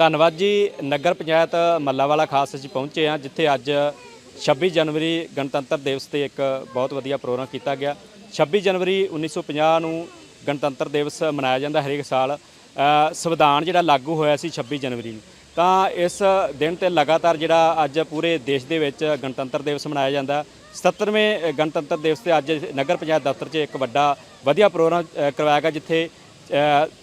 ਧੰਨਵਾਦ ਜੀ। ਨਗਰ ਪੰਚਾਇਤ ਮੱਲਾਵਾਲਾ ਖਾਸ ਅਸੀਂ ਪਹੁੰਚੇ ਹਾਂ, ਜਿੱਥੇ ਅੱਜ 26 ਜਨਵਰੀ ਗਣਤੰਤਰ ਦਿਵਸ ਤੇ ਇੱਕ ਬਹੁਤ ਵਧੀਆ ਪ੍ਰੋਗਰਾਮ ਕੀਤਾ ਗਿਆ। 26 ਜਨਵਰੀ 1950 ਨੂੰ ਗਣਤੰਤਰ ਦਿਵਸ ਮਨਾਇਆ ਜਾਂਦਾ ਹਰੇਕ ਸਾਲ। ਸੰਵਿਧਾਨ ਜਿਹੜਾ ਲਾਗੂ ਹੋਇਆ ਸੀ 26 ਜਨਵਰੀ ਨੂੰ। ਤਾਂ ਇਸ ਦਿਨ ਤੇ ਲਗਾਤਾਰ ਜਿਹੜਾ ਅੱਜ ਪੂਰੇ ਦੇਸ਼ ਦੇ ਵਿੱਚ ਗਣਤੰਤਰ ਦਿਵਸ ਮਨਾਇਆ ਜਾਂਦਾ। 77ਵੇਂ ਗਣਤੰਤਰ ਦਿਵਸ ਤੇ ਅੱਜ ਨਗਰ ਪੰਚਾਇਤ ਦਫ਼ਤਰ 'ਚ ਇੱਕ ਵੱਡਾ ਵਧੀਆ ਪ੍ਰੋਗਰਾਮ ਕਰਵਾਇਆ ਗਿਆ, ਜਿੱਥੇ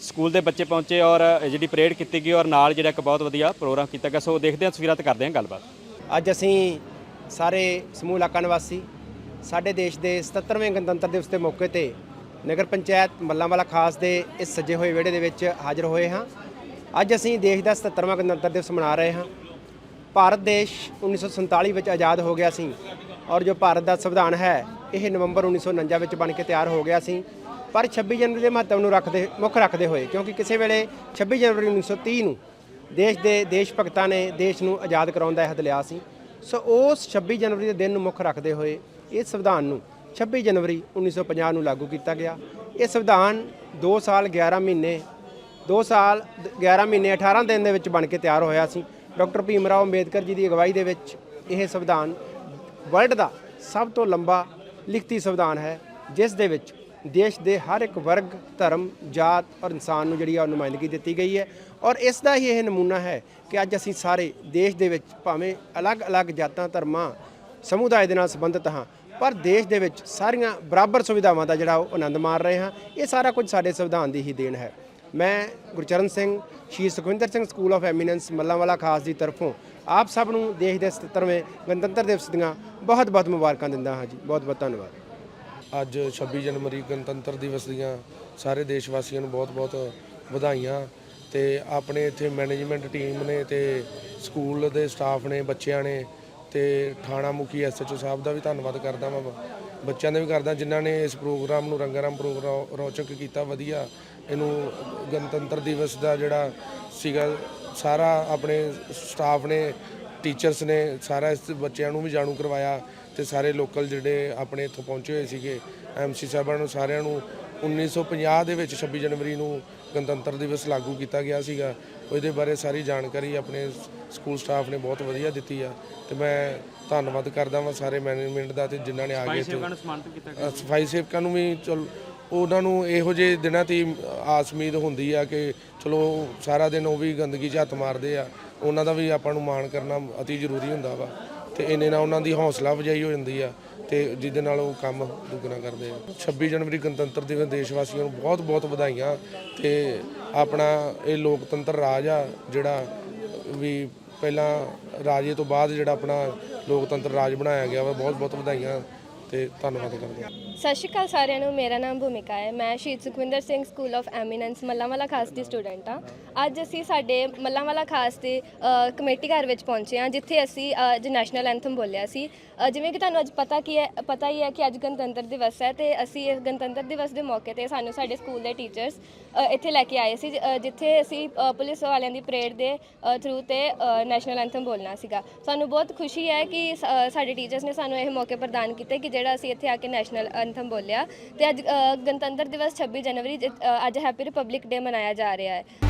ਸਕੂਲ ਦੇ ਬੱਚੇ ਪਹੁੰਚੇ ਔਰ ਜਿਹੜੀ ਪਰੇਡ ਕੀਤੀ ਗਈ ਔਰ ਨਾਲ ਜਿਹੜਾ ਇੱਕ ਬਹੁਤ ਵਧੀਆ ਪ੍ਰੋਗਰਾਮ ਕੀਤਾ ਗਿਆ, ਸੋ ਦੇਖਦੇ ਹਾਂ, ਤਸਵੀਰਾਂ ਤੇ ਕਰਦੇ ਹਾਂ ਗੱਲਬਾਤ। ਅੱਜ ਅਸੀਂ ਸਾਰੇ ਸਮੂਹ ਇਲਾਕਾ ਨਿਵਾਸੀ, ਸਾਡੇ ਦੇਸ਼ ਦੇ 77ਵੇਂ ਗਣਤੰਤਰ ਦਿਵਸ ਦੇ ਮੌਕੇ ਤੇ ਨਗਰ ਪੰਚਾਇਤ ਮੱਲਾਂਵਾਲਾ ਖਾਸ ਦੇ ਇਸ ਸੱਜੇ ਹੋਏ ਵਿਹੜੇ ਦੇ ਵਿੱਚ ਹਾਜ਼ਰ ਹੋਏ ਹਾਂ। ਅੱਜ ਅਸੀਂ ਦੇਸ਼ ਦਾ 77ਵਾਂ ਗਣਤੰਤਰ ਦਿਵਸ ਮਨਾ ਰਹੇ ਹਾਂ। ਭਾਰਤ ਦੇਸ਼ 1947 ਵਿੱਚ ਆਜ਼ਾਦ ਹੋ ਗਿਆ ਸੀ ਔਰ ਜੋ ਭਾਰਤ ਦਾ ਸੰਵਿਧਾਨ ਹੈ, ਇਹ ਨਵੰਬਰ 1949 ਵਿੱਚ ਬਣ ਕੇ ਤਿਆਰ ਹੋ ਗਿਆ ਸੀ। ਪਰ 26 ਜਨਵਰੀ ਦੇ ਮਹੱਤਵ ਨੂੰ ਰੱਖਦੇ, ਮੁੱਖ ਰੱਖਦੇ ਹੋਏ, ਕਿਉਂਕਿ ਕਿਸੇ ਵੇਲੇ 26 ਜਨਵਰੀ 1930 ਨੂੰ ਦੇਸ਼ ਦੇ ਦੇਸ਼ ਭਗਤਾਂ ਨੇ ਦੇਸ਼ ਨੂੰ ਆਜ਼ਾਦ ਕਰਾਉਣ ਦਾ ਅਹਿਦ ਲਿਆ ਸੀ। ਸੋ ਉਸ 26 ਜਨਵਰੀ ਦੇ ਦਿਨ ਨੂੰ ਮੁੱਖ ਰੱਖਦੇ ਹੋਏ, ਇਸ ਸੰਵਿਧਾਨ ਨੂੰ 26 ਜਨਵਰੀ 1950 ਨੂੰ ਲਾਗੂ ਕੀਤਾ ਗਿਆ। ਇਹ ਸੰਵਿਧਾਨ 2 ਸਾਲ 11 ਮਹੀਨੇ 2 ਸਾਲ 11 ਮਹੀਨੇ 18 ਦਿਨ ਦੇ ਵਿੱਚ ਬਣ ਕੇ ਤਿਆਰ ਹੋਇਆ ਸੀ। ਡਾਕਟਰ ਭੀਮ ਰਾਓ ਅੰਬੇਦਕਰ ਜੀ ਦੀ ਅਗਵਾਈ ਦੇ ਵਿੱਚ ਇਹ ਸੰਵਿਧਾਨ ਵਰਲਡ ਦਾ ਸਭ ਤੋਂ ਲੰਬਾ ਲਿਖਤੀ ਸੰਵਿਧਾਨ ਹੈ, ਜਿਸ ਦੇ ਵਿੱਚ ਦੇਸ਼ ਦੇ ਹਰ ਇੱਕ ਵਰਗ, ਧਰਮ, ਜਾਤ ਔਰ ਇਨਸਾਨ ਨੂੰ ਜਿਹੜੀ ਆ ਉਹ ਨੁਮਾਇੰਦਗੀ ਦਿੱਤੀ ਗਈ ਹੈ। ਔਰ ਇਸ ਦਾ ਹੀ ਇਹ ਨਮੂਨਾ ਹੈ ਕਿ ਅੱਜ ਅਸੀਂ ਸਾਰੇ ਦੇਸ਼ ਦੇ ਵਿੱਚ ਭਾਵੇਂ ਅਲੱਗ-ਅਲੱਗ ਜਾਤਾਂ, ਧਰਮਾਂ, ਸਮੁਦਾਇ ਦੇ ਨਾਲ ਸੰਬੰਧਿਤ ਹਾਂ, ਪਰ ਦੇਸ਼ ਦੇ ਵਿੱਚ ਸਾਰੀਆਂ ਬਰਾਬਰ ਸੁਵਿਧਾਵਾਂ ਦਾ ਜਿਹੜਾ ਉਹ ਆਨੰਦ ਮਾਣ ਰਹੇ ਹਾਂ। ਇਹ ਸਾਰਾ ਕੁਝ ਸਾਡੇ ਸੰਵਿਧਾਨ ਦੀ ਹੀ ਦੇਣ ਹੈ। ਮੈਂ Gurcharan Singh, Shri Sukhwinder Singh school of eminence Mallanwala Khas ਦੀ ਤਰਫੋਂ ਆਪ ਸਭ ਨੂੰ ਦੇਸ਼ ਦੇ 77ਵੇਂ ਗਣਤੰਤਰ ਦਿਵਸ ਦੀਆਂ ਬਹੁਤ-ਬਹੁਤ ਮੁਬਾਰਕਾਂ ਦਿੰਦਾ ਹਾਂ ਜੀ। ਬਹੁਤ-ਬਹੁਤ ਧੰਨਵਾਦ। ਅੱਜ 26 ਜਨਵਰੀ ਗਣਤੰਤਰ ਦਿਵਸ ਦੀਆਂ ਸਾਰੇ ਦੇਸ਼ ਵਾਸੀਆਂ ਨੂੰ ਬਹੁਤ-ਬਹੁਤ ਵਧਾਈਆਂ ਤੇ ਆਪਣੇ ਇੱਥੇ ਮੈਨੇਜਮੈਂਟ ਟੀਮ ਨੇ ਤੇ ਸਕੂਲ ਦੇ ਸਟਾਫ ਨੇ, ਬੱਚਿਆਂ ਨੇ ਤੇ ਥਾਣਾ ਮੁਖੀ ਐਸਐਚਓ ਸਾਹਿਬ ਦਾ ਵੀ ਧੰਨਵਾਦ ਕਰਦਾ ਮੈਂ ਬੱਚਿਆਂ ਦਾ ਵੀ ਕਰਦਾ, ਜਿਨ੍ਹਾਂ ਨੇ ਇਸ ਪ੍ਰੋਗਰਾਮ ਨੂੰ ਰੰਗਾਰੰਗ ਪ੍ਰੋਗਰਾਮ ਰੌਚਕ ਕੀਤਾ, ਵਧੀਆ ਇਹਨੂੰ ਗਣਤੰਤਰ ਦਿਵਸ ਦਾ ਜਿਹੜਾ ਸੀਗਾ ਸਾਰਾ ਆਪਣੇ ਸਟਾਫ ਨੇ ਟੀਚਰਸ ਨੇ ਸਾਰਾ ਇਸ ਬੱਚਿਆਂ ਨੂੰ ਵੀ ਜਾਣੂ ਕਰਵਾਇਆ ਤੇ ਸਾਰੇ ਲੋਕਲ ਜਿਹੜੇ ਆਪਣੇ ਇੱਥੋਂ ਪਹੁੰਚੇ ਹੋਏ ਸੀਗੇ ਐਮਸੀ ਸਾਹਿਬਾਨ ਨੂੰ ਸਾਰਿਆਂ ਨੂੰ 1950 ਦੇ ਵਿੱਚ 26 ਜਨਵਰੀ ਨੂੰ ਗਣਤੰਤਰ ਦਿਵਸ ਲਾਗੂ ਕੀਤਾ ਗਿਆ ਸੀਗਾ। ਉਹਦੇ ਬਾਰੇ ਸਾਰੀ ਜਾਣਕਾਰੀ ਆਪਣੇ ਸਕੂਲ ਸਟਾਫ ਨੇ ਬਹੁਤ ਵਧੀਆ ਦਿੱਤੀ ਆ ਤੇ ਮੈਂ ਧੰਨਵਾਦ ਕਰਦਾ ਵਾਂ ਸਾਰੇ ਮੈਨੇਜਮੈਂਟ ਦਾ ਤੇ ਜਿਨ੍ਹਾਂ ਨੇ ਆ ਕੇ ਇੱਥੇ ਸਨਮਾਨਿਤ ਕੀਤਾ ਅ, ਸਫ਼ਾਈ ਸੇਵਕਾਂ ਨੂੰ ਵੀ ਚਲ ਉਹਨਾਂ ਨੂੰ ਇਹੋ ਜਿਹੇ ਦਿਨਾਂ ਤੇ ਹੀ ਆਸ ਉਮੀਦ ਹੁੰਦੀ ਆ ਕਿ ਚਲੋ ਸਾਰਾ ਦਿਨ ਉਹ ਵੀ ਗੰਦਗੀ 'ਚ ਹੱਥ ਮਾਰਦੇ ਆ, ਉਹਨਾਂ ਦਾ ਵੀ ਆਪਾਂ ਨੂੰ ਮਾਣ ਕਰਨਾ ਅਤੀ ਜ਼ਰੂਰੀ ਹੁੰਦਾ ਵਾ ਤੇ ਇੰਨੇ ਨਾਲ ਉਹਨਾਂ ਦੀ ਹੌਸਲਾ ਅਫਜ਼ਾਈ ਹੋ ਜਾਂਦੀ ਆ ਤੇ ਜਿਹਦੇ ਨਾਲ ਉਹ ਕੰਮ ਦੁੱਗਣਾ ਕਰਦੇ ਆ। 26 ਜਨਵਰੀ ਗਣਤੰਤਰ ਦਿਵਸ ਦੇਸ਼ ਵਾਸੀਆਂ ਨੂੰ ਬਹੁਤ ਬਹੁਤ ਵਧਾਈਆਂ ਤੇ ਆਪਣਾ ਇਹ ਲੋਕਤੰਤਰ ਰਾਜ ਆ ਜਿਹੜਾ ਵੀ ਪਹਿਲਾਂ ਰਾਜੇ ਤੋਂ ਬਾਅਦ ਜਿਹੜਾ ਆਪਣਾ ਲੋਕਤੰਤਰ ਰਾਜ ਬਣਾਇਆ ਗਿਆ ਵਾ, ਬਹੁਤ ਬਹੁਤ ਵਧਾਈਆਂ ਤੇ ਧੰਨਵਾਦ ਕਰਦੇ ਹਾਂ ਸਤਿ ਸ਼੍ਰੀ ਅਕਾਲ ਸਾਰਿਆਂ ਨੂੰ ਮੇਰਾ ਨਾਮ ਭੂਮਿਕਾ ਹੈ। ਮੈਂ Shaheed Sukhwinder Singh school of eminence Mallanwala Khas the student ਹਾਂ। ਅੱਜ ਅਸੀਂ ਸਾਡੇ ਮੱਲਾਂਵਾਲਾ ਖਾਸ ਦੇ ਅ, ਕਮੇਟੀ ਘਰ ਵਿੱਚ ਪਹੁੰਚੇ ਹਾਂ ਜਿੱਥੇ ਅਸੀਂ ਅ, ਅੱਜ ਨੈਸ਼ਨਲ ਐਂਥਮ ਬੋਲਿਆ ਸੀ। ਅ, ਜਿਵੇਂ ਕਿ ਤੁਹਾਨੂੰ ਅੱਜ ਪਤਾ ਕੀ ਹੈ ਪਤਾ ਹੀ ਹੈ ਕਿ ਅੱਜ ਗਣਤੰਤਰ ਦਿਵਸ ਹੈ ਤੇ ਅਸੀਂ ਇਸ ਗਣਤੰਤਰ ਦਿਵਸ ਦੇ ਮੌਕੇ ਤੇ ਸਾਨੂੰ ਸਾਡੇ ਸਕੂਲ ਦੇ ਟੀਚਰਸ ਇੱਥੇ ਲੈ ਕੇ ਆਏ ਸੀ ਅ, ਜਿੱਥੇ ਅਸੀਂ ਅ, ਪੁਲਿਸ ਵਾਲਿਆਂ ਦੀ ਪਰੇਡ ਦੇ ਥਰੂ ਤੇ ਨੈਸ਼ਨਲ ਐਂਥਮ ਬੋਲਣਾ ਸੀਗਾ। ਸਾਨੂੰ ਬਹੁਤ ਖੁਸ਼ੀ ਹੈ ਕਿ ਸ- ਅ, ਸਾਡੇ ਟੀਚਰਸ ਨੇ ਸਾਨੂੰ ਇਹ ਮੌਕੇ ਪ੍ਰਦਾਨ ਕੀਤੇ ਕਿ ਜਿਹੜਾ ਅਸੀਂ ਇੱਥੇ ਆ ਕੇ ਨੈਸ਼ਨਲ ਐਂਥਮ ਬੋਲਿਆ। ਤੇ ਅੱਜ ਅ, ਗਣਤੰਤਰ ਦਿਵਸ 26 ਜਨਵਰੀ ਜਿ- ਅ, ਅੱਜ ਹੈਪੀ ਰਿਪਬਲਿਕ ਡੇ ਮਨਾਇਆ ਜਾ ਰਿਹਾ ਹੈ।